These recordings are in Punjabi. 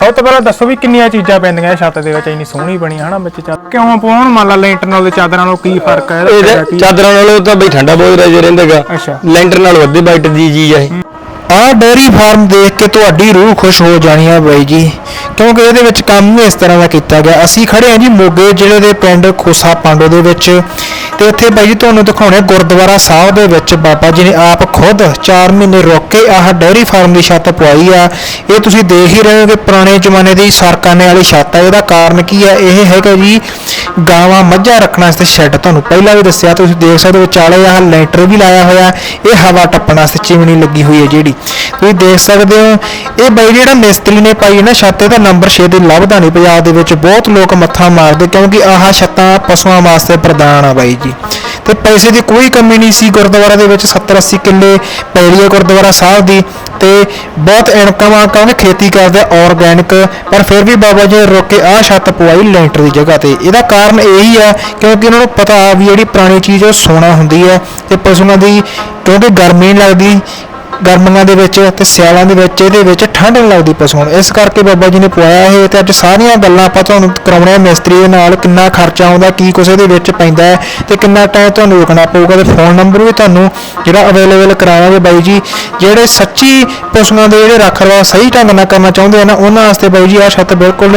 ਸਭ ਤੋਂ ਪਹਿਲਾਂ ਦੱਸੋ ਵੀ ਕਿੰਨੀਆਂ ਚੀਜ਼ਾਂ ਪੈਂਦੀਆਂ ਇਹ ਛੱਤ ਦੇ ਵਿੱਚ ਇੰਨੀ ਸੋਹਣੀ ਬਣੀ ਹੈ ਹਨਾ ਵਿੱਚ ਛੱਤ ਕਿਉਂ ਪਾਉਣ ਮੰਨ ਲਾ ਲੈਂਟਰ ਨਾਲ ਤੇ ਚਾਦਰਾਂ ਨਾਲੋਂ ਕੀ ਫ਼ਰਕ ਹੈ? ਇਹਦਾ ਕੀ? ਚਾਦਰਾਂ ਨਾਲੋਂ ਤਾਂ ਬਈ ਠੰਡਾ ਬਹੁਤ ਰਹਿ ਰਹਿੰਦਾਗਾ ਅੱਛਾ। ਲੈਂਟਰ ਨਾਲ ਵੱਧੇ ਬਾਈਟ ਦੀ ਚੀਜ਼ ਹੈ। ਆਹ ਡੇਅਰੀ ਫਾਰਮ ਦੇਖ ਕੇ ਤੁਹਾਡੀ ਰੂਹ ਖੁਸ਼ ਹੋ ਜਾਣੀ ਆ ਬਾਈ ਜੀ। ਕਿਉਂਕਿ ਇਹਦੇ ਵਿੱਚ ਕੰਮ ਵੀ ਇਸ ਤਰ੍ਹਾਂ ਦਾ ਕੀਤਾ ਗਿਆ। ਅਸੀਂ ਖੜੇ ਹਾਂ ਜੀ ਮੋਗੇ ਜ਼ਿਲ੍ਹੇ ਦੇ ਪਿੰਡ ਖੋਸਾ ਪਾਂਡੋ ਦੇ ਵਿੱਚ ਤੇ ਇੱਥੇ ਬਾਈ ਜੀ ਤੁਹਾਨੂੰ ਦਿਖਾਉਣੇ ਗੁਰਦੁਆਰਾ ਸਾਹਿਬ ਦੇ ਵਿੱਚ ਬਾਬਾ ਜੀ ਨੇ ਆਪ ਖੁਦ 4 ਮਹੀਨੇ ਰੁਕ ਕੇ ਆਹ ਡੇਅਰੀ ਫਾਰਮ ਦੀ ਛੱਤ ਪਵਾਈ ਆ। ਇਹ ਤੁਸੀਂ ਦੇਖ ਹੀ ਰਹੇ ਹੋ ਕਿ ਪੁਰਾਣੇ ਜ਼ਮਾਨੇ ਦੀ ਸਰਕਾਨੇ ਵਾਲੀ ਛੱਤ ਆ। ਇਹਦਾ ਕਾਰਨ ਕੀ ਆ? ਇਹ ਹੈਗਾ ਜੀ ਗਾਵਾਂ ਮੱਝਾਂ ਰੱਖਣ ਵਾਸਤੇ ਸ਼ੈੱਡ। ਤੁਹਾਨੂੰ ਪਹਿਲਾਂ ਵੀ ਦੱਸਿਆ, ਤੁਸੀਂ ਦੇਖ ਸਕਦੇ ਹੋ ਵਿਚਾਲੇ ਆਹ ਲੈਂਟਰ ਵੀ ਲਾਇਆ ਹੋਇਆ। ਇਹ ਹਵਾ ਟੱਪਣ ਵਾਸਤੇ ਚਿਮਣੀ ਲੱਗੀ ਹੋਈ ਹੈ ਜਿਹੜੀ। ਤੁਸੀਂ ਦੇਖ ਸਕਦੇ ਹੋ, ਇਹ ਬਾਈ ਜਿਹੜਾ ਮਿਸਤਰੀ ਨੇ ਪਾਈ ਹੈ ਨਾ ਛੱਤ, ਇਹਦਾ ਨੰਬਰ 6 ਦੇ ਲੱਭਦਾ ਨਹੀਂ ਪੰਜਾਬ ਦੇ ਵਿੱਚ ਬਹੁਤ ਲੋਕ ਮੱਥਾ ਮਾਰਦੇ ਕਿਉਂਕਿ ਆਹ ਛੱਤਾਂ ਪਸ਼ੂਆਂ ਵਾਸਤੇ ਪ੍ਰਦਾਨ ਆ ਬਾਈ ਜੀ। ਤੇ ਪੈਸੇ ਦੀ ਕੋਈ ਕਮੀ ਨਹੀਂ ਸੀ ਗੁਰਦੁਆਰਾ ਦੇ ਵਿੱਚ 70 80 ਕਿੱਲੇ ਪੈਲੀ ਹੈ ਗੁਰਦੁਆਰਾ ਸਾਹਿਬ ਦੀ ਤੇ ਬਹੁਤ ਇਨਕਮ ਆ ਕਿਉਂਕਿ ਖੇਤੀ ਕਰਦੇ ਆਰਗੈਨਿਕ ਪਰ ਫਿਰ ਵੀ ਬਾਬਾ ਜੀ ਨੇ ਰੁਕ ਕੇ ਆਹ ਛੱਤ ਪਵਾਈ ਲੈਂਟਰ ਦੀ ਜਗ੍ਹਾ ਤੇ। ਇਹਦਾ ਕਾਰਨ ਇਹੀ ਆ ਕਿਉਂਕਿ ਉਹਨਾਂ ਨੂੰ ਪਤਾ ਆ ਵੀ ਜਿਹੜੀ ਪੁਰਾਣੀ ਚੀਜ਼ ਉਹ ਸੋਨਾ ਹੁੰਦੀ ਹੈ ਤੇ ਪਸ਼ੂਆਂ ਦੀ ਕਿਉਂਕਿ ਗਰਮੀ ਨਹੀਂ ਲੱਗਦੀ ਗਰਮੀਆਂ ਦੇ ਵਿੱਚ ਤੇ ਸਿਆਲਾਂ ਦੇ ਵਿੱਚ, ਇਹਦੇ ਵਿੱਚ ਠੰਡ ਨਹੀਂ ਲੱਗਦੀ ਪਸੂ ਨੂੰ ਇਸ ਕਰਕੇ ਬਾਬਾ ਜੀ ਨੇ ਪਵਾਇਆ ਇਹ ਤੇ ਅੱਜ ਸਾਰੀਆਂ ਗੱਲਾਂ ਆਪਾਂ ਤੁਹਾਨੂੰ ਕਰਾਉਣੇ ਆ ਮਿਸਤਰੀ ਦੇ ਨਾਲ, ਕਿੰਨਾ ਖਰਚਾ ਆਉਂਦਾ, ਕੀ ਕੁਛ ਇਹਦੇ ਵਿੱਚ ਪੈਂਦਾ ਹੈ ਤੇ ਕਿੰਨਾ ਟਾਈਮ ਤੁਹਾਨੂੰ ਰੁਕਣਾ ਪਊਗਾ ਤੇ ਫੋਨ ਨੰਬਰ ਵੀ ਤੁਹਾਨੂੰ ਜਿਹੜਾ ਅਵੇਲੇਬਲ ਕਰਾਵਾਂਗੇ ਬਾਈ ਜੀ। ਜਿਹੜੇ ਸੱਚੀ ਪਸ਼ੂਆਂ ਦੇ ਜਿਹੜੇ ਰੱਖ ਰਵਾ ਸਹੀ ਢੰਗ ਨਾਲ ਕਰਨਾ ਚਾਹੁੰਦੇ ਆ ਨਾ, ਉਹਨਾਂ ਵਾਸਤੇ ਬਾਈ ਜੀ ਆਹ ਛੱਤ ਬਿਲਕੁਲ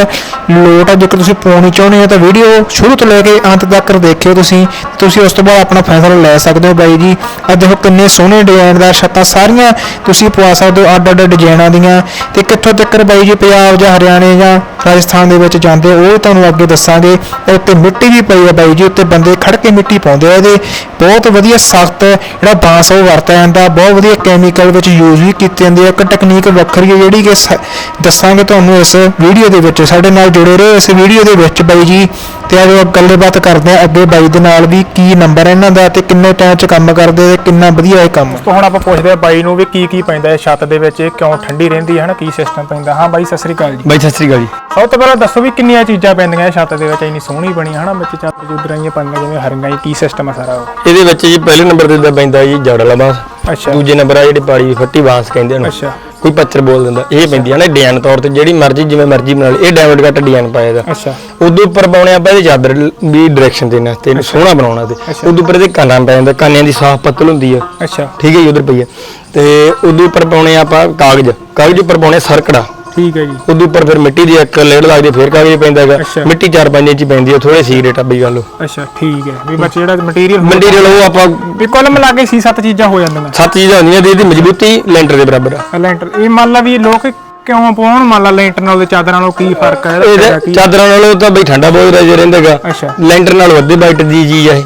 ਲੋਟ ਆ। ਜੇਕਰ ਤੁਸੀਂ ਪਾਉਣੀ ਚਾਹੁੰਦੇ ਹੋ ਤਾਂ ਵੀਡੀਓ ਸ਼ੁਰੂ ਤੋਂ ਲੈ ਕੇ ਅੰਤ ਤੱਕ ਦੇਖਿਓ ਤੁਸੀਂ। ਤੁਸੀਂ ਉਸ ਤੋਂ ਬਾਅਦ ਆਪਣਾ ਫੈਸਲਾ ਲੈ ਸਕਦੇ ਹੋ ਬਾਈ ਜੀ। ਆ ਦੇਖੋ ਕਿੰਨੇ ਸੋਹਣੇ ਡਿਜ਼ਾਈਨ ਦਾ ਛੱਤਾਂ ਸਾਰੀਆਂ ਤੁਸੀਂ ਪਵਾ ਸਕਦੇ ਹੋ ਅੱਡ ਅੱਡ ਡਿਜ਼ਾਈਨਾਂ ਦੀਆਂ ਤੇ ਕਿੱਥੋਂ ਤੱਕ ਬਾਈ ਜੀ ਪੰਜਾਬ ਜਾਂ ਹਰਿਆਣੇ ਜਾਂ ਰਾਜਸਥਾਨ ਦੇ ਵਿੱਚ ਜਾਂਦੇ ਉਹ ਤੁਹਾਨੂੰ ਅੱਗੇ ਦੱਸਾਂਗੇ। ਤੇ ਉੱਤੇ ਮਿੱਟੀ ਵੀ ਪਈ ਹੈ ਬਾਈ ਜੀ, ਉੱਤੇ ਬੰਦੇ ਖੜ ਕੇ ਮਿੱਟੀ ਪਾਉਂਦੇ ਆ ਇਹਦੇ। ਬਹੁਤ ਵਧੀਆ ਸਖਤ ਜਿਹੜਾ ਬਾਂਸ ਉਹ ਵਰਤਿਆ ਜਾਂਦਾ, ਬਹੁਤ ਵਧੀਆ ਕੈਮੀਕਲ ਵਿੱਚ ਯੂਜ਼ ਵੀ ਕੀਤੇ ਜਾਂਦੇ ਆ। ਇੱਕ ਟੈਕਨੀਕ ਵੱਖਰੀ ਹੈ ਜਿਹੜੀ ਕਿ ਸ- ਦੱਸਾਂਗੇ ਤੁਹਾਨੂੰ ਇਸ ਵੀਡੀਓ ਦੇ ਵਿੱਚ। ਸਾਡੇ ਨਾਲ ਜੁੜੇ ਰਹੋ ਇਸ ਵੀਡੀਓ ਦੇ ਵਿੱਚ ਬਾਈ ਜੀ। ਤੇ ਆਜੋ ਗੱਲਬਾਤ ਕਰਦੇ ਆ ਅੱਗੇ ਬਾਈ ਦੇ ਨਾਲ ਵੀ ਕੀ ਨੰਬਰ ਹੈ ਇਹਨਾਂ ਦਾ ਤੇ ਕਿੰਨੇ ਟਾਈਮ 'ਚ ਕੰਮ ਕਰਦੇ ਤੇ ਕਿੰਨਾ ਵਧੀਆ ਇਹ ਕੰਮ ਹੁਣ ਆਪਾਂ ਪੁੱਛਦੇ ਆ ਬਾਈ ਨੂੰ ਵੀ ਕੀ ਕੀ ਪੈਂਦਾ ਹੈ? ਛੱਤ ਦੇ ਵਿੱਚ ਇਹ ਕਿਉਂ ਠੰਡੀ ਰਹਿੰਦੀ ਹੈ? ਹਨਾ ਕੀ ਸਿਸਟਮ ਪੈਂਦਾ? ਹਾਂ ਬਾਈ ਸਤਿ ਸ੍ਰੀ ਅਕਾਲ ਜੀ। ਬਾਈ ਸਤਿ ਸ੍ਰੀ ਅਕਾਲ ਜੀ। ਸਭ ਤੋਂ ਪਹਿਲਾਂ ਦੱਸੋ ਵੀ ਕਿੰਨੀਆਂ ਚੀਜ਼ਾਂ ਪੈਂਦੀਆਂ ਛੱਤ ਦੇ ਵਿੱਚ? ਇੰਨੀ ਸੋਹਣੀ ਬਣੀ ਹੈ ਹਨਾ ਵਿੱਚ ਛੱਤ ਜੁਦਰਾਂ ਹੀ ਪੰਗਾ ਜਿਵੇਂ ਹਰੀਆਂ ਹੀ ਕੀ ਸਿਸਟਮ ਹੈ ਸਾਰਾ ਉਹ? ਇਹਦੇ ਵਿੱਚ ਜੀ ਪਹਿਲੇ ਨੰਬਰ ਤੇ ਤਾਂ ਪੈਂਦਾ ਜੀ ਜੜ ਬਾਂਸ। ਅੱਛਾ। ਦੂਜੇ ਨੰਬਰ ਆ ਜਿਹੜੀ ਪਾੜੀ ਫੱਟੀ ਬਾਂਸ ਕਹਿੰਦੇ ਹਨ ਅੱਛਾ। ਕੋਈ ਪੱਥਰ ਬੋਲ ਦਿੰਦਾ। ਇਹ ਪੈਂਦੀ ਹੈ ਨਾ ਡਿਜ਼ਾਈਨ ਤੌਰ ਤੇ ਜਿਹੜੀ ਮਰਜ਼ੀ ਜਿਵੇਂ ਮਰਜ਼ੀ ਬਣਾ ਲਈ। ਇਹ ਡਾਇਮੰਡ ਕੱਟ ਡਿਜ਼ਾਈਨ ਪਾਇਆ ਦਾ। ਅੱਛਾ। ਉਦੋਂ ਉੱਪਰ ਪਾਉਣੇ ਆਪਾਂ ਇਹਦੇ ਚਾਦਰ ਵੀ ਡਾਇਰੈਕਸ਼ਨ ਦੇਣ ਵਾਸਤੇ ਇਹਨੂੰ ਸੋਹਣਾ ਬਣਾਉਣਾ ਤੇ। ਉਦੋਂ ਉੱਪਰ ਇਹਦੇ ਕਾਨਾਂ ਪੈ ਜਾਂਦਾ ਕਾਨਿਆਂ ਦੀ ਸਾਫ਼ ਪੱਤਲ ਹੁੰਦੀ ਆ। ਅੱਛਾ। ਠੀਕ ਹੈ ਜੀ ਉਧਰ ਪਈ ਹੈ ਤੇ ਉਦੋਂ ਉੱਪਰ ਪਾਉਣੇ ਆਪਾਂ ਕਾਗਜ਼। ਕਾਗਜ਼ ਉੱਪਰ ਪਾਉਣੇ ਸਰਕੜਾ। ਠੀਕ ਹੈ ਜੀ। ਉਦੋਂ ਉੱਪਰ ਫਿਰ ਮਿੱਟੀ ਦੀ ਇੱਕ ਲੇੜ ਲੱਗਦੀ ਫਿਰ ਕਾਗਜ਼ ਪੈਂਦਾ ਹੈਗਾ। ਮਿੱਟੀ 4-5 ਇੰਚ ਪੈਂਦੀ ਹੈ ਥੋੜੇ ਸੀਰੇਟ ਆ ਬਈ ਗੱਲ। ਅੱਛਾ ਠੀਕ ਹੈ। ਵੀ ਬੱਚੇ ਜਿਹੜਾ ਮਟੀਰੀਅਲ ਮਟੀਰੀਅਲ ਉਹ ਆਪਾਂ ਵੀ ਕੁੱਲ ਮਿਲਾ ਕੇ ਸੀ ਸੱਤ ਚੀਜ਼ਾਂ ਹੋ ਜਾਂਦੀਆਂ। ਸੱਤ ਚੀਜ਼ਾਂ ਹੁੰਦੀਆਂ ਤੇ ਇਹਦੀ ਮਜ਼ਬੂਤੀ ਲੈਂਟਰ ਦੇ ਬਰਾਬਰ ਆ। ਲੈਂਟਰ ਇਹ ਮੰਨ ਲਾ ਵੀ ਲੋਕ ਕਿਉਂ ਪਾਉਣ? ਮੰਨ ਲਾ ਲੈਂਟਰ ਨਾਲ ਤੇ ਚਾਦਰਾਂ ਨਾਲੋਂ ਕੀ ਫ਼ਰਕ ਹੈ ਚਾਦਰਾਂ ਨਾਲੋਂ ਤਾਂ ਬਈ ਠੰਡਾ ਬਹੁਤ ਰਹਿ ਰਹਿੰਦਾਗਾ ਲੈਂਟਰ ਨਾਲ ਵੱਧੇ ਬਾਈਟ ਦੀ ਚੀਜ਼ ਇਹ।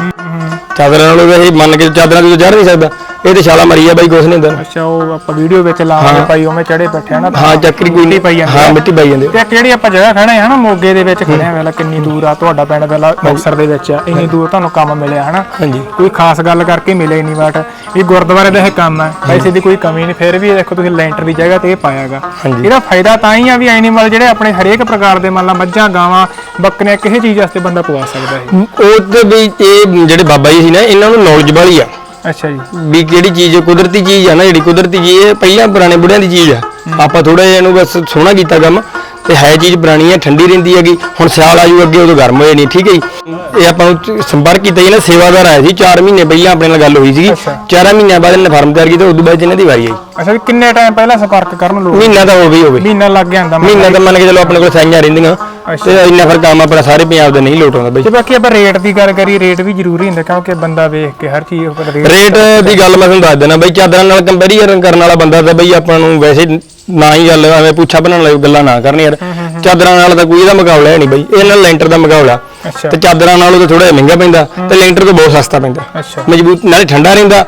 ਚਾਦਰਾਂ ਨਾਲੋਂ ਵੈਸੇ ਮੰਨ ਕੇ ਚਾਦਰਾਂ ਤੋਂ ਚੜ ਨਹੀਂ ਸਕਦਾ। ਇਹ ਤੇ ਛਾਲਾ ਮਰੀ ਆ ਬਾਈ ਕੁਛ ਨਹੀਂ ਹੁੰਦਾ। ਅੱਛਾ ਉਹ ਆਪਾਂ ਵੀਡੀਓ ਵਿੱਚ ਲਾਵਾਂਗੇ ਭਾਈ ਉਵੇਂ ਚੜੇ ਬੈਠੇ ਆ ਨਾ ਹਾਂ ਚੱਕਰੀ ਕੋਈ ਮਿੱਟੀ ਪਈ ਜਾਂਦੀ ਹਾਂ ਆ। ਮਿੱਟੀ ਪਾਈ ਜਾਂਦੇ ਤੇ ਇੱਕ ਜਿਹੜੀ ਆਪਾਂ ਜਗ੍ਹਾ ਖੜੇ ਆ ਨਾ ਮੋਗੇ ਦੇ ਵਿੱਚ ਖੜੇ ਆ ਵੇਲਾ ਕਿੰਨੀ ਦੂਰ ਆ ਤੁਹਾਡਾ ਪਿੰਡ ਵੇਲਾ ਮੁਕਤਸਰ ਦੇ ਵਿੱਚ ਆ ਇੰਨੀ ਦੂਰ ਤੁਹਾਨੂੰ ਕੰਮ ਮਿਲਿਆ ਹਨਾ? ਹਾਂਜੀ। ਕੋਈ ਖਾਸ ਗੱਲ ਕਰਕੇ ਮਿਲੇ ਨਹੀਂ ਬਟ ਇਹ ਗੁਰਦੁਆਰੇ ਦਾ ਇਹ ਕੰਮ ਹੈ। ਪੈਸੇ ਦੀ ਕੋਈ ਕਮੀ ਨਹੀਂ ਫਿਰ ਵੀ ਦੇਖੋ ਤੁਸੀਂ ਲੈਂਟਰ ਦੀ ਜਗ੍ਹਾ ਤੇ ਇਹ ਪਾਇਆਗਾ। ਇਹਦਾ ਫਾਇਦਾ ਤਾਂ ਹੀ ਆ ਵੀ ਐਨੀਮਲ ਜਿਹੜੇ ਆਪਣੇ ਹਰੇਕ ਪ੍ਰਕਾਰ ਦੇ ਮੰਨ ਲਾ ਮੱਝਾਂ ਗਾਵਾਂ ਬੱਕਰੀਆਂ ਕਿਸੇ ਚੀਜ਼ ਵਾਸਤੇ ਬੰਦਾ ਪਵਾ ਸਕਦਾ ਹੈ। ਉਹ ਤੇ ਵੀ ਇਹ ਜਿਹੜੇ ਬਾਬਾ ਜੀ ਸੀ ਨਾ ਇਹਨਾਂ ਨੂੰ ਨੌਲੇਜ ਵਾਲੀ ਆ। ਅੱਛਾ ਜੀ। ਵੀ ਕਿਹੜੀ ਚੀਜ਼ ਕੁਦਰਤੀ ਚੀਜ਼ ਆ ਨਾ ਜਿਹੜੀ ਕੁਦਰਤੀ ਚੀਜ਼ ਇਹ ਪਹਿਲਾਂ ਪੁਰਾਣੇ ਬੁੜਿਆਂ ਦੀ ਚੀਜ਼ ਆ। ਆਪਾਂ ਥੋੜਾ ਜਿਹਾ ਇਹਨੂੰ ਬਸ ਸੋਹਣਾ ਕੀਤਾ ਕੰਮ ਤੇ ਹੈ ਚੀਜ਼ ਪੁਰਾਣੀ ਹੈ ਠੰਡੀ ਰਹਿੰਦੀ ਹੈਗੀ। ਹੁਣ ਸਿਆਲ ਆਜੂ ਅੱਗੇ ਉਦੋਂ ਗਰਮ ਹੋਏ ਨਹੀਂ ਠੀਕ ਹੈ ਜੀ। ਇਹ ਆਪਾਂ ਨੂੰ ਸੰਪਰਕ ਕੀਤਾ ਜੀ ਨਾ ਸੇਵਾਦਾਰ ਆਇਆ ਸੀ 4 ਮਹੀਨੇ ਪਹਿਲਾਂ ਆਪਣੇ ਨਾਲ ਗੱਲ ਹੋਈ ਸੀਗੀ। ਅੱਛਾ। 4 ਮਹੀਨਿਆਂ ਬਾਅਦ ਇਹਨੇ ਫਾਰਮ ਤਿਆਰ ਕੀਤਾ ਉਦੋਂ ਬਾਅਦ ਇਹਨਾਂ ਦੀ ਵਾਰੀ ਆਈ। ਅੱਛਾ ਵੀ ਕਿੰਨੇ ਟਾਈਮ ਪਹਿਲਾਂ ਸੰਪਰਕ ਕਰਨ ਲੋਕ ਮਹੀਨਾ ਤਾਂ ਹੀ ਹੋਵੇ। ਮਹੀਨਾ ਲੱਗ ਜਾਂਦਾ ਮਹੀਨਾ ਤਾਂ ਮੰਨ ਕੇ ਚਲੋ ਆਪਣੇ ਕੋਲ ਸਾਈਆਂ ਰਹਿੰਦੀਆਂ। ਤੇ ਇੰਨਾ ਫਿਰ ਕੰਮ ਆਪਣਾ ਸਾਰੇ ਪੰਜਾਬ ਦੇ ਨਹੀਂ ਲੋਟ ਆਉਂਦਾ ਬਈ। ਤੇ ਬਾਕੀ ਆਪਾਂ ਰੇਟ ਦੀ ਗੱਲ ਕਰੀ ਰੇਟ ਵੀ ਜ਼ਰੂਰੀ ਹੁੰਦਾ ਕਿਉਂਕਿ ਬੰਦਾ ਵੇਖ ਕੇ ਹਰ ਚੀਜ਼ ਉੱਪਰ ਰੇਟ ਰੇਟ ਦੀ ਗੱਲ ਮੈਂ ਤੁਹਾਨੂੰ ਦੱਸ ਦੇਣਾ ਬਈ ਚਾਦਰਾਂ ਨਾਲ ਕੰਪੈਰੀਜ਼ਨ ਕਰਨ ਵਾਲਾ ਬੰਦਾ ਤਾਂ ਬਈ ਆਪਾਂ ਨੂੰ ਵੈਸੇ ਨਾ ਹੀ ਗੱਲ ਐਵੇਂ ਪੁੱਛਾ ਬਣਾਉਣ ਵਾਲੀ ਗੱਲਾਂ ਨਾ ਕਰਨ ਯਾਰ। ਚਾਦਰਾਂ ਨਾਲ ਤਾਂ ਕੋਈ ਇਹਦਾ ਮੁਕਾਬਲਾ ਹੈ ਨਹੀਂ ਬਈ। ਇਹ ਨਾਲ ਲੈਂਟਰ ਦਾ ਮੁਕਾਬਲਾ। ਤੇ ਚਾਦਰਾਂ ਨਾਲੋਂ ਤਾਂ ਥੋੜਾ ਜਿਹਾ ਮਹਿੰਗਾ ਪੈਂਦਾ ਤੇ ਲੈਂਟਰ ਤੋਂ ਬਹੁਤ ਸਸਤਾ ਪੈਂਦਾ। ਮਜ਼ਬੂਤ ਨਾਲੇ ਠੰਡਾ ਰਹਿੰਦਾ।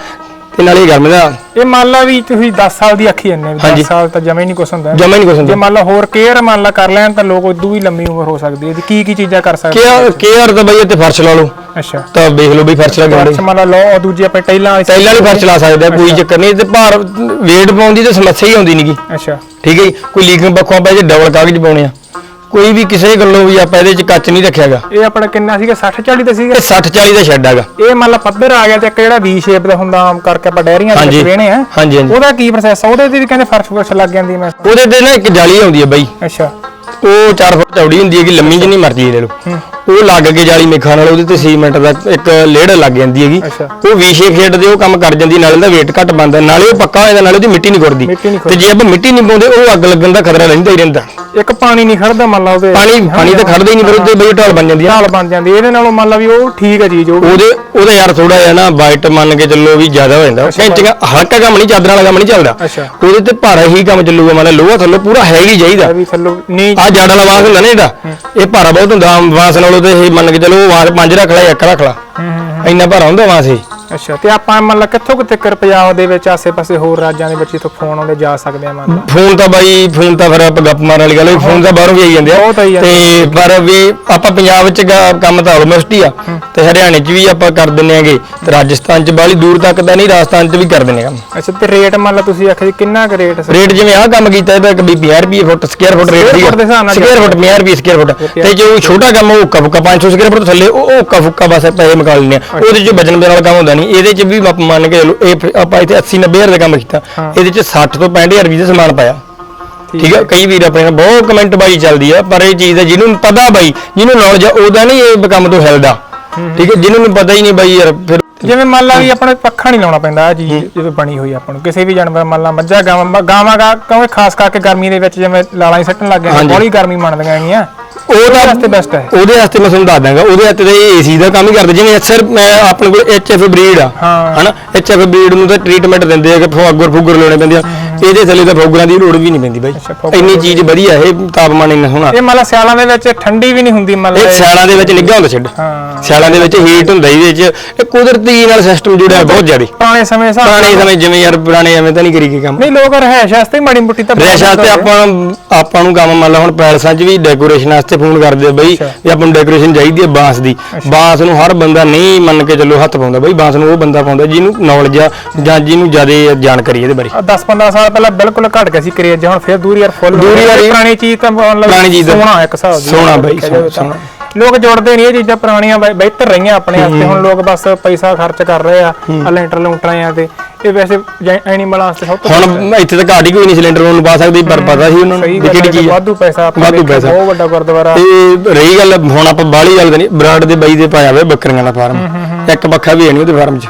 ਤੇ ਨਾਲੇ ਗਰਮ ਦਾ ਇਹ ਮੰਨ ਲਾ ਵੀ ਤੁਸੀਂ 10 ਸਾਲ ਦੀ ਅੱਖੀ ਜੰਨੇ 10 ਹਾਂਜੀ। ਸਾਲ ਤਾਂ ਜਮੇ ਨਹੀਂ ਕੁਛ ਹੁੰਦਾ। ਜਮਾ ਹੀ ਨਹੀਂ ਕੁਛ ਜੇ ਹੁੰਦਾ ਮੰਨ ਲਾ ਹੋਰ ਕੇਅਰ ਮੰਨ ਲਾ ਕਰ ਲੈਣ ਤਾਂ ਲੋਕ ਉਦੋਂ ਵੀ ਲੰਮੀ ਉਮਰ ਹੋ ਸਕਦੀ ਹੈ। ਕੀ ਕੀ ਚੀਜ਼ਾਂ ਕਰ ਸਕਦੇ ਕੇਅਰ ਕੇਅਰ ਤਾਂ ਬਈ ਇੱਥੇ ਫਰਸ਼ ਲਾ ਲਓ। ਅੱਛਾ। ਤਾਂ ਵੇਖ ਲਓ ਬਈ ਫਰਸ਼ ਲਗਾਉਂਦੇ ਫਰਸ਼ ਮੰਨ ਲਾ ਲਓ ਉਹ ਦੂਜੀ ਆਪਾਂ ਟਾਈਲਾਂ ਵਾਲੀ ਟਾਈਲਾਂ ਵਾਲੀ ਫਰਸ਼ ਲਾ ਸਕਦੇ ਆ ਕੋਈ ਚੱਕਰ ਨਹੀਂ। ਤੇ ਭਾਰ ਵੇਟ ਪਾਉਣ ਦੀ ਤਾਂ ਸਮੱਸਿਆ ਹੀ ਆਉਂਦੀ ਨਹੀਂਗੀ ਅੱਛਾ। ਠੀਕ ਹੈ ਜੀ? ਕੋਈ ਲੀਕਿੰਗ ਪੱਖੋਂ ਆਪਾਂ ਇਹ ਡਬਲ ਕਾਗਜ਼ ਪਾਉਣੇ ਆ। ਕੋਈ ਵੀ ਕਿਸੇ ਗੱਲੋਂ ਵੀ ਆਪਾਂ ਇਹਦੇ ਚ ਕੱਚ ਨਹੀਂ ਰੱਖਿਆਗਾ। ਇਹ ਆਪਣਾ ਕਿੰਨਾ ਸੀਗਾ? 60 40 ਦਾ ਸੀਗਾ? ਇਹ 60 40 ਦਾ ਸ਼ੈੱਡ ਹੈਗਾ। ਇਹ ਮੰਨ ਲਾ ਪੱਧਰ ਆ ਗਿਆ ਤੇ ਇੱਕ ਜਿਹੜਾ ਵੀ ਸ਼ੇਪ ਦਾ ਹੁੰਦਾ ਆਮ ਕਰਕੇ ਆਪਾਂ ਡੈਰੀਆਂ ਦੇ ਹਾਂਜੀ। ਵਿੱਚ ਵੇਣੇ ਆ। ਹਾਂਜੀ ਹਾਂਜੀ। ਉਹਦਾ ਕੀ ਪ੍ਰੋਸੈਸ ਆ? ਉਹਦੇ ਤੇ ਵੀ ਕਹਿੰਦੇ ਫਰਸ਼ ਫਰਸ਼ ਲੱਗ ਜਾਂਦੀ ਮੈਂ। ਉਹਦੇ ਤੇ ਨਾ ਇੱਕ ਜਾਲੀ ਆਉਂਦੀ ਹੈ ਬਾਈ। ਅੱਛਾ। ਉਹ 4 ਫੁੱਟ ਚੌੜੀ ਹੁੰਦੀ ਹੈਗੀ ਲੰਮੀ ਜਿੰਨੀ ਮਰਜ਼ੀ ਲੈ ਲਓ। ਉਹ ਲੱਗ ਕੇ ਜਾਲੀ ਮੇਖਾਂ ਨਾਲ ਉਹਦੇ ਤੇ ਸੀਮੈਂਟ ਦਾ ਇੱਕ ਲੇੜ ਲੱਗ ਜਾਂਦੀ ਹੈਗੀ। ਉਹ ਵੀ ਸ਼ੇਪ ਖੇਡ ਦੇ ਉਹ ਕੰਮ ਕਰ ਜਾਂਦੀ ਨਾਲੇ ਉਹਦਾ weight ਘੱਟ ਬਣਦਾ ਨਾਲੇ ਉਹ ਪੱਕਾ ਹੋ ਜਾਂਦਾ ਨਾਲੇ ਉਹਦੀ ਮਿੱਟੀ ਨਹੀਂ ਨਹੀਂ ਤੇ ਜੇ ਆਪਾਂ ਮਿੱਟੀ ਨਹੀਂ ਪਾਉਂਦੇ ਉਹ ਅੱਗ ਲੱਗਣ ਦਾ ਖਤਰਾ ਰਹਿੰਦਾ ਹੀ ਰਹਿੰਦਾ। ਇੱਕ ਪਾਣੀ ਨਹੀਂ ਖੜਦਾ ਮੰਨ ਲਾ ਉਹਦੇ। ਪਾਣੀ ਪਾਣੀ ਤਾਂ ਖੜਦਾ ਹੀ ਨਹੀਂ ਫਿਰ ਉਹਦੇ ਬਈ ਢਾਲ ਬਣ ਜਾਂਦੀ ਆ। ਢਾਲ ਬਣ ਜਾਂਦੀ ਇਹਦੇ ਨਾਲੋਂ ਮੰਨ ਲਾ ਵੀ ਉਹ ਠੀਕ ਹੈ ਚੀਜ਼ ਉਹ ਉਹਦੇ ਉਹਦਾ ਯਾਰ ਥੋੜਾ ਜਿਹਾ ਨਾ ਵਾਈਟ ਮੰਨ ਕੇ ਚੱਲੋ ਵੀ ਜ਼ਿਆਦਾ ਹੋ ਜਾਂਦਾ। ਕੈਂਚੀਆਂ ਹਲਕਾ ਕੰਮ ਨਹੀਂ ਚਾਦਰਾਂ ਵਾਲਾ ਕੰਮ ਨਹੀਂ ਚੱਲਦਾ। ਉਹਦੇ ਤੇ ਭਾਰਾ ਹੀ ਕੰਮ ਚੱਲੂਗਾ ਮੰਨ ਲਾ ਲੋਹਾ ਥੱਲੇ ਪੂਰਾ ਹੈਵੀ ਚਾਹੀਦਾ। ਵੀ ਥੱਲੋਂ ਨਹੀਂ। ਆ ਜੜ ਵਾਲਾ ਵਾਂਸ ਹੁੰਦਾ ਨਾ ਇਹਦਾ। ਇਹ ਭਾਰਾ ਬਹੁਤ ਹੁੰਦਾ ਵਾਂਸ ਨਾਲੋਂ ਤੇ ਇਹ ਮੰਨ ਕੇ ਚੱਲੋ ਵਾਂਸ ਪੰਜ ਰੱਖ ਲੈ ਇੱਕ ਰੱਖ ਲਾ। ਇੰਨਾ ਭਾਰਾ ਹੁੰਦਾ ਵਾਂਸ ਇਹ ਅੱਛਾ ਤੇ ਆਪਾਂ ਮੰਨ ਲਾ ਕਿੱਥੋਂ ਕਿੱਥੇ ਕਰ ਪੰਜਾਬ ਦੇ ਵਿੱਚ ਆਸੇ-ਪਾਸੇ ਹੋਰ ਰਾਜਾਂ ਦੇ ਵਿੱਚ ਇਥੋਂ ਫੋਨ ਆਉਂਦੇ ਜਾ ਸਕਦੇ ਆ ਮੰਨ ਲਾ ਫੋਨ ਤਾਂ ਬਾਈ ਫੋਨ ਤਾਂ ਫਿਰ ਆਪਾਂ ਗੱਪ ਮਾਰਨ ਵਾਲੀ ਗੱਲ ਹੈ ਫੋਨ ਤਾਂ ਬਾਹਰੋਂ ਵੀ ਆਈ ਜਾਂਦੇ ਆ। ਬਹੁਤ ਆਈ ਜਾਂਦੇ ਤੇ ਪਰ ਵੀ ਆਪਾਂ ਪੰਜਾਬ ਵਿੱਚ ਗਾ- ਕੰਮ ਤਾਂ ਆਲਮੋਸਟ ਹੀ ਆ। ਤੇ ਹਰਿਆਣੇ 'ਚ ਵੀ ਆਪਾਂ ਕਰ ਦਿੰਨੇ ਆਗੇ। ਤੇ ਰਾਜਸਥਾਨ 'ਚ ਬਾਹਲੀ ਦੂਰ ਤੱਕ ਤਾਂ ਨਹੀਂ ਰਾਜਸਥਾਨ 'ਚ ਵੀ ਕਰ ਦਿੰਨੇ ਕੰਮ ਅੱਛਾ ਤੇ ਰੇਟ ਮੰਨ ਲਾ ਤੁਸੀਂ ਆਖਿਆ ਕਿੰਨਾ ਕੁ ਰੇਟ ਸੀ? ਰੇਟ ਜਿਵੇਂ ਆਹ ਕੰਮ ਕੀਤਾ ਇਹਦਾ ਇੱਕ ਵੀ 50 ਰੁਪਏ foot square foot rate Square ਸੀਗਾ। foot ਦੇ ਹਿਸਾਬ ਨਾਲ ਸਕੁਅਰ ਫੁੱਟ 50 ਰੁਪਏ ਸਕੁਅਰ ਫੁੱਟ। ਤੇ ਜੋ ਛੋਟਾ ਕੰਮ ਉਹ ਉੱਕਾ ਫੁੱਕਾ 500 ਸਕੁਅਰ ਫੁੱਟ ਥੱਲੇ ਉਹ ਉੱਕਾ ਫੁੱਕਾ ਬਸ ਪੈਸੇ ਮੁਕਾ ਲੈਂਦੇ ਆ। ਉਹਦੇ 'ਚ ਵਜਨ ਵਾਲਾ ਕੰਮ ਹੁੰਦਾ ਨਹੀਂ ਇਹਦੇ 'ਚ ਵੀ ਆਪਾਂ ਮੰਨ ਕੇ ਚਲੋ ਇਹ ਫਿਰ ਆਪਾਂ ਇੱਥੇ 80 90 ਹਜ਼ਾਰ ਦਾ ਕੰਮ ਕੀਤਾ ਇਹਦੇ 'ਚ 60 ਤੋਂ 65 ਹਜ਼ਾਰ ਵੀ ਦਾ ਸਮਾਨ ਪਾਇਆ। ਠੀਕ ਹੈ। ਕਈ ਵੀਰ ਆਪਣੇ ਨਾਲ ਬਹੁਤ ਕਮੈਂਟ ਬਾਈ ਚੱਲਦੀ ਆ ਪਰ ਇਹ ਚੀਜ਼ ਦਾ ਜਿਹਨੂੰ ਪਤਾ ਬਾਈ ਜਿਹਨੂੰ ਨੌਲੇਜ ਆ ਉਹਦਾ ਨਹੀਂ ਇਹ ਕੰਮ ਤੋਂ ਹਿਲਦਾ ਠੀਕ ਹੈ? ਜਿਹਨੂੰ ਨੂੰ ਪਤਾ ਹੀ ਨਹੀਂ ਬਾਈ ਯਾਰ ਫਿਰ ਜਿਵੇਂ ਮੰਨ ਲਾ ਵੀ ਆਪਣੇ ਪੱਖਾ ਨਹੀਂ ਲਾਉਣਾ ਪੈਂਦਾ ਆ ਚੀਜ਼ ਜਦੋਂ ਬਣੀ ਹੋਈ ਆਪਾਂ ਨੂੰ ਕਿਸੇ ਵੀ ਜਾਨਵਰ ਮੰਨ ਲਾ ਮੱਝਾਂ ਗਾਵਾਂ ਗਾਵਾਂ ਗਾ ਕਿਉਂਕਿ ਖਾਸ ਕਰਕੇ ਗਰਮੀ ਦੇ ਵਿੱਚ ਜਿਵੇਂ ਲਾਲਾਂ ਹੀ ਸੱਟਣ ਲੱਗ ਜਾਂਦੇ ਬੜੀ ਗਰਮੀ ਮੰਨਦੀਆਂ ਹੈਗੀਆਂ। ਉਹ ਤਾਂ ਵਾਸਤੇ best ਹੈ। ਉਹਦੇ ਵਾਸਤੇ ਮੈਂ ਤੁਹਾਨੂੰ ਦੱਸ ਦਾਂਗਾ ਉਹਦੇ ਵਾਸਤੇ ਤਾਂ ਇਹ ਏਸੀ ਦਾ ਕੰਮ ਹੀ ਕਰਦੇ ਜਿਵੇਂ ਅਕਸਰ ਮੈਂ ਆਪਣੇ ਕੋਲ ਐਚਐਫ ਬਰੀਡ ਆ ਹਾਂ। ਹਨਾ ਐਚਐਫ ਬਰੀਡ ਨੂੰ ਤਾਂ ਟ੍ਰੀਟਮੈਂਟ ਦਿੰਦੇ ਆ ਕਿ ਫੋਗਰ ਫੁਗਰ ਲਾਉਣੇ ਪੈਂਦੇ ਆ ਇਹਦੇ ਥੱਲੇ ਤਾਂ ਫੋਗਰਾਂ ਦੀ ਲੋੜ ਵੀ ਨਹੀਂ ਪੈਂਦੀ ਬਾਈ। ਫੋਗਰ ਇੰਨੀ ਚੀਜ਼ ਵਧੀਆ ਇਹ ਤਾਪਮਾਨ ਇੰਨਾ ਹੋਣਾ। ਇਹ ਮੰਨ ਲਾ ਸਿਆਲਾਂ ਦੇ ਵਿੱਚ ਠੰਡੀ ਵੀ ਨਹੀਂ ਹੁੰਦੀ ਇਹ ਸਿਆਲਾਂ ਦੇ ਵਿੱਚ ਨਿੱਘਾ ਹੁੰਦਾ ਛੱਡ। ਹਾਂ। ਸਿਆਲਾਂ ਦੇ ਵਿੱਚ ਹੀਟ ਹੁੰਦਾ ਇਹਦੇ ਵਿੱਚ। ਇਹ ਕੁਦਰਤੀ ਨਾਲ ਸਿਸਟਮ ਜੁੜਿਆ ਬਹੁਤ ਜ਼ਿਆਦਾ। ਪੁਰਾਣੇ ਸਮੇਂ ਹਿਸਾਬ ਪੁਰਾਣੇ ਸਮੇਂ ਜਿਵੇਂ ਯਾਰ ਪੁਰਾਣੇ ਐਵੇਂ ਤਾਂ ਨਹੀਂ ਕਰੀ ਗਏ ਕੰਮ। ਨਹੀਂ ਲੋਕ ਰਹਿਸ਼ ਵਾਸਤੇ ਹੀ ਮਾੜੀ ਮੁੱਟੀ ਤਾਂ ਰੈਸ਼ਾ ਤੇ ਆਪਾਂ ਆਪਾਂ ਨੂੰ ਕੰਮ ਮੰਨ ਲਾ ਹੁਣ ਪੈਲਸਾਂ 'ਚ ਵੀ ਡੈਕੋਰੇਸ਼ਨ ਵਾਸਤੇ ਫੋਨ ਕਰਦੇ ਆ ਬਈ ਵੀ ਆਪਾਂ ਨੂੰ ਡੈਕੋਰੇਸ਼ਨ ਚਾਹੀਦੀ ਹੈ ਬਾਂਸ ਦੀ। ਬਾਂਸ ਨੂੰ ਹਰ ਬੰਦਾ ਨਹੀਂ ਮੰਨ ਕੇ ਚੱਲੋ ਹੱਥ ਪਾਉਂਦਾ ਬਈ ਬਾਂਸ ਨੂੰ ਉਹ ਬੰਦਾ ਪਾਉਂਦਾ ਜਿਹਨੂੰ ਨੌਲੇਜ ਆ ਜਾਂ ਜਿਹਨੂੰ ਜ਼ਿਆਦਾ ਜਾਣਕਾਰੀ ਇਹਦੇ ਬਾਰੇ। 10 15 ਸਾਲ ਪਹਿਲਾਂ ਬਿਲਕੁਲ ਘਟ ਗਿਆ ਸੀ ਕਰੇਜ ਹੁਣ ਫਿਰ ਦੂਰੀ ਯਾਰ ਫੁੱਲ ਦੂਰੀ ਯਾਰ ਇਹ- ਪੁਰਾਣੀ ਚੀਜ਼ ਤਾਂ ਮਤਲਬ ਪੁਰਾਣੀ ਚੀਜ਼ ਤਾਂ- ਸੋਹਣਾ ਇੱਕ ਹਿਸਾਬ ਦੀ ਸੋਹਣਾ ਬਈ, ਦੇਖਿਆ ਜਾਵੇ ਤਾਂ। ਸੋਹਣਾ। ਲੋਕ ਜੋੜਦੇ ਨਹੀਂ ਇਹ ਚੀਜ਼ਾਂ ਪੁਰਾਣੀਆਂ ਬਿਹਤਰ ਰਹੀਆਂ ਆਪਣੇ ਵਾਸਤੇ ਹੁਣ ਲੋਕ ਬਸ ਪੈਸਾ ਖਰਚ ਕਰ ਰਹੇ ਆ ਆ ਲੈਂਟਰ ਲੂੰਟਰਾਂ ਤੇ ਇਹ ਵੈਸੇ ਐਨੀਮਲ ਵਾਸਤੇ ਸਭ ਤੋਂ ਹੁਣ ਇੱਥੇ ਤਾਂ ਘਾਟ ਹੀ ਕੋਈ ਨਹੀਂ ਸਿਲੰਡਰ ਨੂੰ ਪਾ ਸਕਦੀ ਪਰ ਪਤਾ ਸੀ ਉਹਨਾਂ ਨੂੰ ਸਹੀ ਵੀ ਗੱਲ ਕਿਹੜੀ ਚੀਜ਼ ਆ। ਵਾਧੂ ਪੈਸਾ ਆਪਾਂ ਵਾਧੂ ਵੇਖਿਆ, ਪੈਸਾ। ਬਹੁਤ ਵੱਡਾ ਗੁਰਦੁਆਰਾ। ਤੇ ਰਹੀ ਗੱਲ ਹੁਣ ਆਪਾਂ ਬਾਹਲੀ ਗੱਲ ਤਾਂ ਨਹੀਂ ਬਰਾੜ ਦੇ ਬਾਈ ਦੇ ਪਾਇਆ ਹੋਇਆ ਬੱਕਰੀਆਂ ਦਾ ਫਾਰਮ ਇੱਕ ਪੱਖਾ ਵੀ ਹੈ ਨਹੀਂ ਉਹਦੇ ਫਾਰਮ 'ਚ।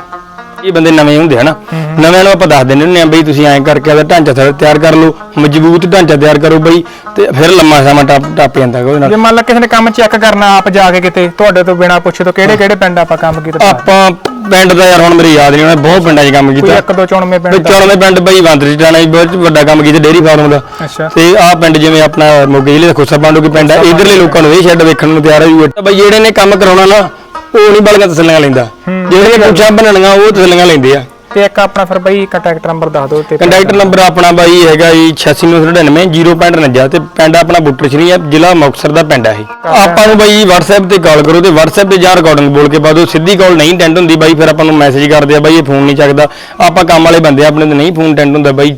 ਇਹ ਬੰਦੇ ਨਵੇਂ ਹੁੰਦੇ ਹਨਾ। ਨਵੇਂ ਨੂੰ ਆਪਾਂ ਦੱਸ ਦਿੰਦੇ ਹੁੰਦੇ ਆ ਬਈ ਤੁਸੀਂ ਐਂ ਕਰਕੇ ਉਹਦਾ ਢਾਂਚਾ ਥੋੜ੍ਹਾ ਤਿਆਰ ਕਰ ਲਓ ਮਜ਼ਬੂਤ ਢਾਂਚਾ ਤਿਆਰ ਕਰੋ ਬਈ ਤੇ ਫਿਰ ਲੰਮਾ ਸਮਾਂ ਟੱਪ ਟੱਪ ਜਾਂਦਾ ਗਾ ਉਹਦੇ ਨਾਲ। ਜੇ ਮੰਨ ਲਾ ਕਿਸੇ ਨੇ ਕੰਮ ਚੈੱਕ ਕਰਨਾ ਆਪ ਜਾ ਕੇ ਕਿਤੇ ਤੁਹਾਡੇ ਤੋਂ ਬਿਨਾ ਪੁੱਛੇ ਤੋਂ ਕਿਹੜੇ ਕਿਹੜੇ ਪਿੰਡ ਆਪਾਂ ਕੰਮ ਕੀਤਾ? ਆਪਾਂ ਪਿੰਡ ਦਾ ਯਾਰ ਹੁਣ ਮੇਰੇ ਯਾਦ ਨਹੀਂ ਉਹਨੇ ਬਹੁਤ ਪਿੰਡਾਂ 'ਚ ਕੰਮ ਕੋਈ ਕੀਤਾ ਇੱਕ ਦੋ ਚੁਣਵੇਂ ਪਿੰਡ ਦਾ। ਦੇ ਪਿੰਡ ਬਈ ਬਾਂਦਰੀ ਟਾਣਾ ਬਹੁਤ ਵੱਡਾ ਕੰਮ ਕੀਤਾ ਡੇਰੀ ਫਾਰਮ ਦਾ। ਅੱਛਾ। ਤੇ ਆਹ ਪਿੰਡ ਜਿਵੇਂ ਆਪਣਾ ਮੋਗੇ ਜ਼ਿਲ੍ਹੇ ਦਾ ਖੁੱਸਾ ਪਾਂਡੂ ਕੀ ਪਿੰਡ ਹੈ ਇਧਰਲੇ ਲੋਕਾਂ ਨੂੰ ਇਹ ਸ਼ੈੱਡ ਵੇਖਣ ਨੂੰ ਤਿਆਰ ਹੋਈ ਬਈ ਜਿਹੜੇ ਨੇ ਕੰਮ ਕਰਾਉਣਾ ਨਾ ਉਹ ਨਹੀਂ ਬਲਗਾ ਤਸੱਲੀਆਂ ਲੈਂਦਾ। ਜਿਹੜੇ ਪੁੱਛਾਂ ਬਣਨੀਆਂ ਉਹ ਤਸੱਲੀਆਂ ਲੈਂਦੇ ਆ। ਤੇ ਇੱਕ ਆਪਣਾ ਫਿਰ ਬਈ ਕੰਟੈਕਟ ਨੰਬਰ ਦੱਸ ਦਿਓ ਤੇ ਕੰਟੈਕਟ ਨੰਬਰ ਆਪਣਾ ਬਾਈ ਹੈਗਾ ਜੀ 8699 0.49 ਤੇ ਪਿੰਡ ਆਪਣਾ ਬੁੱਟਰ ਸ਼੍ਰੀ ਹੈ ਜ਼ਿਲ੍ਹਾ ਮੁਕਤਸਰ ਦਾ ਪਿੰਡ ਹੈ ਇਹ। ਆਪਾਂ ਨੂੰ ਬਾਈ WhatsApp ਤੇ ਕਾਲ ਕਰੋ ਤੇ WhatsApp ਤੇ ਜਾਂ ਰਿਕਾਰਡਿੰਗ ਬੋਲ ਕੇ ਪਾ ਦਿਓ। ਸਿੱਧੀ ਕਾਲ ਨਹੀਂ ਅਟੈਂਡ ਹੁੰਦੀ ਬਾਈ ਫਿਰ ਆਪਾਂ ਨੂੰ ਮੈਸੇਜ ਕਰਦੇ ਆ ਬਾਈ ਇਹ ਫੋਨ ਨਹੀਂ ਚੱਕਦਾ। ਆਪਾਂ ਕੰਮ ਵਾਲੇ ਬੰਦੇ ਆਪਣੇ ਤੇ ਨਹੀਂ ਫੋਨ ਅਟੈਂਡ ਹੁੰਦਾ ਬਾਈ।